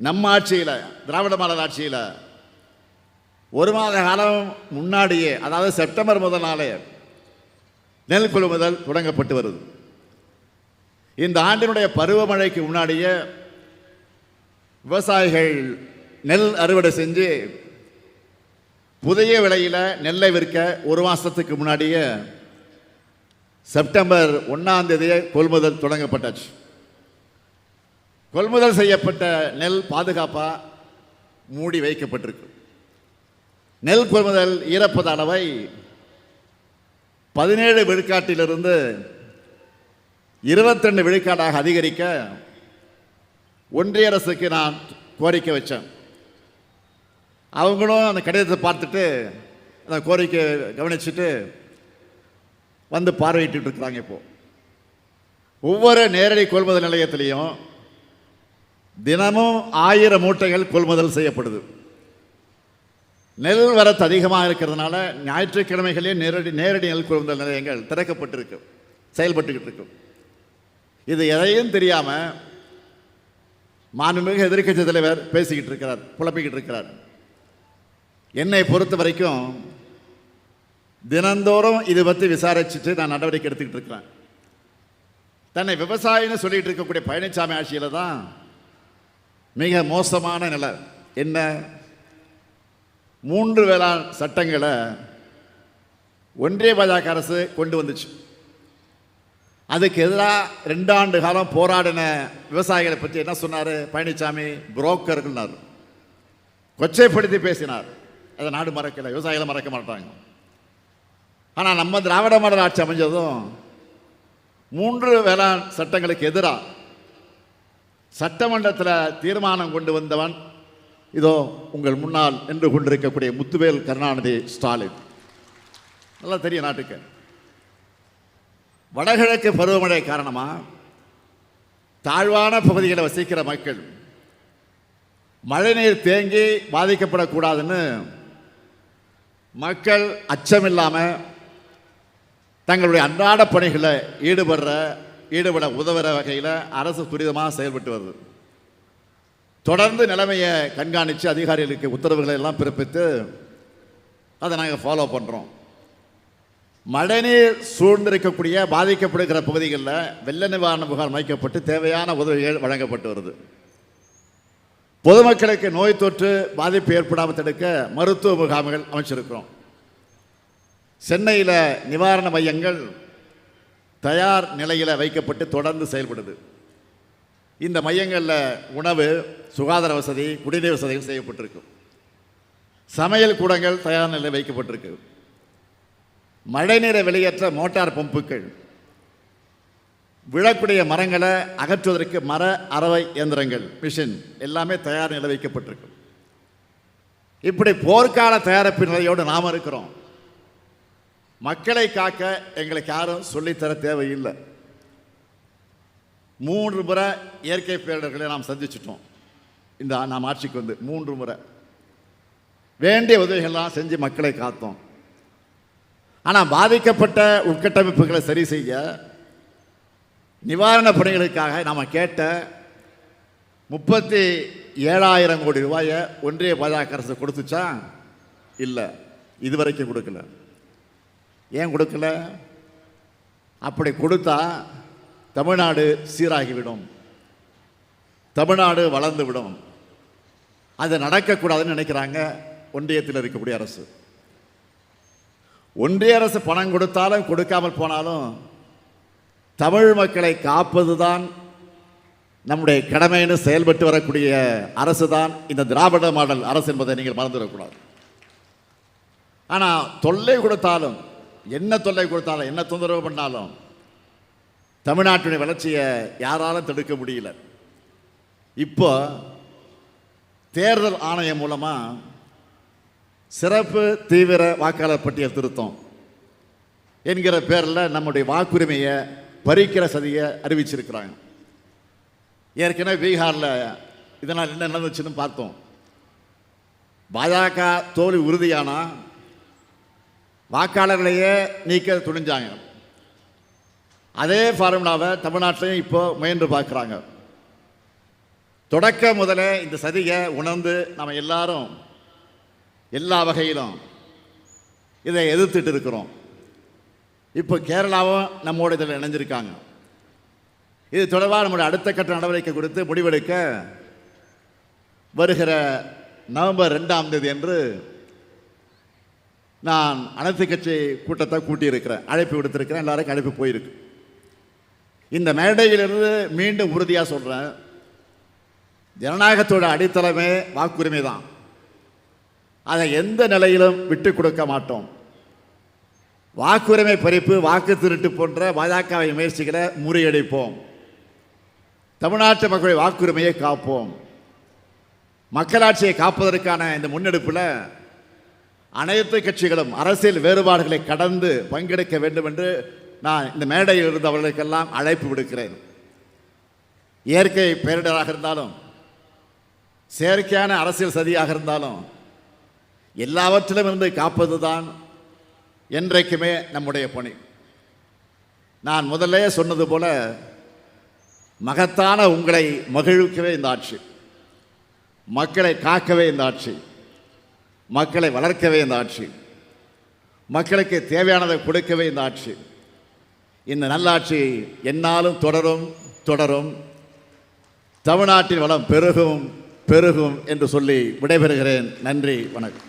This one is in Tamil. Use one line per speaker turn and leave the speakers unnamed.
நம்ம ஆட்சியில் திராவிட மாடல் ஆட்சியில் ஒரு மாத காலம் முன்னாடியே அதாவது செப்டம்பர் முதல் நாளே நெல் கொள்முதல் தொடங்கப்பட்டு வருது. இந்த ஆண்டினுடைய பருவமழைக்கு முன்னாடியே விவசாயிகள் நெல் அறுவடை செஞ்சு புதிய விலையில் நெல்லை விற்க ஒரு மாதத்துக்கு முன்னாடியே செப்டம்பர் ஒன்றாம் தேதியே கொள்முதல் தொடங்கப்பட்டாச்சு. கொள்முதல் செய்யப்பட்ட நெல் பாதுகாப்பாக மூடி வைக்கப்பட்டிருக்கு. நெல் கொள்முதல் ஈரப்பத அளவை பதினேழு விழுக்காட்டிலிருந்து இருபத்தெண்டு விழுக்காடாக அதிகரிக்க ஒன்றிய அரசுக்கு நான் கோரிக்கை வச்சேன். அவங்களும் அந்த கடிதத்தை பார்த்துட்டு அந்த கோரிக்கை கவனிச்சுட்டு வந்து பார்வையிட்டு இருக்கிறாங்க இப்போது ஒவ்வொரு நேரடி கொள்முதல் நிலையத்திலையும் தினமும் ஆயிரம் மூட்டைகள் கொள்முதல் செய்யப்படுது. நெல் வரத்து அதிகமாக இருக்கிறதுனால ஞாயிற்றுக்கிழமைகளே நேரடி நேரடி நெல் கொள்முதல் நிலையங்கள் திறக்கப்பட்டிருக்கு செயல்பட்டுக்கிட்டு இருக்கும் இது எதையும் தெரியாமல் மாண்புமிகு எதிர்க்கட்சி தலைவர் பேசிக்கிட்டு இருக்கிறார் புலப்பிக்கிட்டு இருக்கிறார். என்னை பொறுத்த வரைக்கும் தினந்தோறும் இது பற்றி விசாரிச்சுட்டு நான் நடவடிக்கை எடுத்துக்கிட்டு இருக்கிறேன். தன்னை விவசாயின்னு சொல்லிகிட்டு இருக்கக்கூடிய பழனிசாமி ஆட்சியில் தான் மிக மோசமான நிலை. என்ன? மூன்று வேளாண் சட்டங்களை ஒன்றிய பாஜக அரசு கொண்டு வந்துச்சு. அதுக்கு எதிராக ரெண்டாண்டு காலம் போராடின விவசாயிகளை பற்றி என்ன சொன்னார்? பழனிசாமி புரோக்கர்கள்னார். கொச்சைப்படுத்தி பேசினார். அதை நாடு மறக்கலை விவசாயிகளை மறக்க மாட்டாங்க. ஆனால் நம்ம திராவிட மாடல் ஆட்சி அமைஞ்சதும் மூன்று வேளாண் சட்டங்களுக்கு எதிராக சட்டமன்றத்தில் தீர்மானம் கொண்டு வந்தவன் இதோ உங்கள் முன்னால் நின்று கொண்டிருக்கக்கூடிய முத்துவேல் கருணாநிதி ஸ்டாலின். நல்லா தெரியும் நாட்டுக்கு. வடகிழக்கு பருவமழை காரணமாக தாழ்வான பகுதிகளை வசிக்கிற மக்கள் மழைநீர் தேங்கி பாதிக்கப்படக்கூடாதுன்னு மக்கள் அச்சமில்லாமல் தங்களுடைய அன்றாட பணிகளை ஈடுபடுற ஈடுபட உதவுற வகையில் அரசு துரிதமாக செயல்பட்டு வருது. தொடர்ந்து நிலைமையை கண்காணித்து அதிகாரிகளுக்கு உத்தரவுகளை எல்லாம் பிறப்பித்து அதை நாங்கள் ஃபாலோ பண்ணுறோம் மழைநீர் சூழ்ந்திருக்கக்கூடிய பாதிக்கப்படுகிற பகுதிகளில் வெள்ள நிவாரண முகாம் அமைக்கப்பட்டு தேவையான உதவிகள் வழங்கப்பட்டு வருது. பொதுமக்களுக்கு நோய் தொற்று பாதிப்பு ஏற்படாமல் தடுக்க மருத்துவ முகாம்கள் அமைச்சிருக்கிறோம். சென்னையில் நிவாரண மையங்கள் தயார் நிலையில் வைக்கப்பட்டு தொடர்ந்து செயல்படுது. இந்த மையங்களில் உணவு சுகாதார வசதி குடிநீர் வசதிகள் செய்யப்பட்டிருக்கு. சமையல் கூடங்கள் தயார் நிலையில் வைக்கப்பட்டிருக்கு. மழைநீரை வெளியேற்ற மோட்டார் பம்புகள். விழக்கூடிய மரங்களை அகற்றுவதற்கு மர அறவை இயந்திரங்கள் மிஷின் எல்லாமே தயார் நிலை வைக்கப்பட்டிருக்கு. இப்படி போர்க்கால தயாரிப்பு நிலையோடு நாம் இருக்கிறோம். மக்களை காக்க எங்களுக்கு யாரும் சொல்லித்தர தேவையில்லை. மூன்று முறை இயற்கை பேரிடர்களை நாம் சந்திச்சிட்டோம். இந்த நாம் ஆட்சிக்கு வந்து மூன்று முறை. வேண்டிய உதவிகள்லாம் செஞ்சு மக்களை காத்தோம். ஆனால் பாதிக்கப்பட்ட உட்கட்டமைப்புகளை சரி செய்ய நிவாரணப் பணிகளுக்காக நாம் கேட்ட முப்பத்தி ஏழாயிரம் கோடி ரூபாயை ஒன்றிய பாஜக அரசு கொடுத்துச்சா? இல்லை. இதுவரைக்கும் கொடுக்கல. ஏன் கொடுக்கல? அப்படி கொடுத்தா தமிழ்நாடு சீராகிவிடும். தமிழ்நாடு வளர்ந்து விடும் அது நடக்கக்கூடாதுன்னு நினைக்கிறாங்க ஒன்றியத்தில் இருக்கக்கூடிய அரசு. ஒன்றிய அரசு பணம் கொடுத்தாலும் கொடுக்காமல் போனாலும் தமிழ் மக்களை காப்பது தான் நம்முடைய கடமைன்னு செயல்பட்டு வரக்கூடிய அரசு தான் இந்த திராவிட மாடல் அரசு என்பதை நீங்கள் மறந்துவிடக்கூடாது. ஆனால் தொல்லை கொடுத்தாலும் என்ன தொல்லை கொடுத்தாலும் என்ன தொந்தரவு பண்ணாலும் தமிழ்நாட்டுடைய வளர்ச்சியை யாராலும் தடுக்க முடியல. இப்போ தேர்தல் ஆணையம் மூலமாக சிறப்பு தீவிர வாக்காளர் பட்டியல் திருத்தம் என்கிற பேரில் நம்முடைய வாக்குரிமையை பறிக்கிற சதியை அறிவிச்சிருக்கிறாங்க. ஏற்கனவே பீகாரில் இதனால் என்ன நடந்துச்சுன்னு பார்த்தோம். பாஜக தோல்வி உறுதியானால் வாக்காளர்களையே நீக்க துணிஞ்சாங்க. அதே ஃபார்முலாவை தமிழ்நாட்டிலையும் இப்போ முயன்று பார்க்குறாங்க. தொடக்க முதல்ல இந்த சதியை உணர்ந்து நம்ம எல்லாரும் எல்லா வகையிலும் இதை எதிர்த்துட்டு இருக்கிறோம். இப்போ கேரளாவும் நம்மோட இதில் இணைஞ்சிருக்காங்க. இது தொடர்பாக நம்முடைய அடுத்த கட்ட நடவடிக்கை குறித்து முடிவெடுக்க வருகிற நவம்பர் ரெண்டாம் தேதி என்று நான் அனைத்து கட்சி கூட்டத்தை கூட்டியிருக்கிறேன். அழைப்பு விடுத்திருக்கிறேன். எல்லாருக்கும் அழைப்பு போயிருக்கு. இந்த மேடையிலிருந்து மீண்டும் உறுதியாக சொல்கிறேன் ஜனநாயகத்தோட அடித்தளமே வாக்குரிமை தான். அதை எந்த நிலையிலும் விட்டு கொடுக்க மாட்டோம். வாக்குரிமை பறிப்பு வாக்கு திருட்டு போன்ற பாஜகவை முயற்சிகளை முறியடிப்போம். தமிழ்நாட்டு மக்களுடைய வாக்குரிமையை காப்போம். மக்களாட்சியை காப்பதற்கான இந்த முன்னெடுப்பில் அனைத்து கட்சிகளும் அரசியல் வேறுபாடுகளை கடந்து பங்கெடுக்க வேண்டும் என்று நான் இந்த மேடையில் இருந்தவர்களுக்கெல்லாம் அழைப்பு விடுக்கிறேன். இயற்கை பேரிடராக இருந்தாலும் செயற்கையான அரசியல் சதியாக இருந்தாலும் எல்லாவற்றிலும் இருந்து காப்பது தான் என்றைக்குமே நம்முடைய பணி. நான் முதல்ல சொன்னது போல மகத்தான உங்களை மகிழ்விக்கவே இந்த ஆட்சி. மக்களை காக்கவே இந்த ஆட்சி. மக்களை வளர்க்கவே இந்த ஆட்சி. மக்களுக்கு தேவையானதை கொடுக்கவே இந்த ஆட்சி. இந்த நல்லாட்சி என்னாலும் தொடரும் தொடரும். தமிழ்நாட்டின் வளம் பெருகும் பெருகும் என்று சொல்லி விடைபெறுகிறேன். நன்றி வணக்கம்.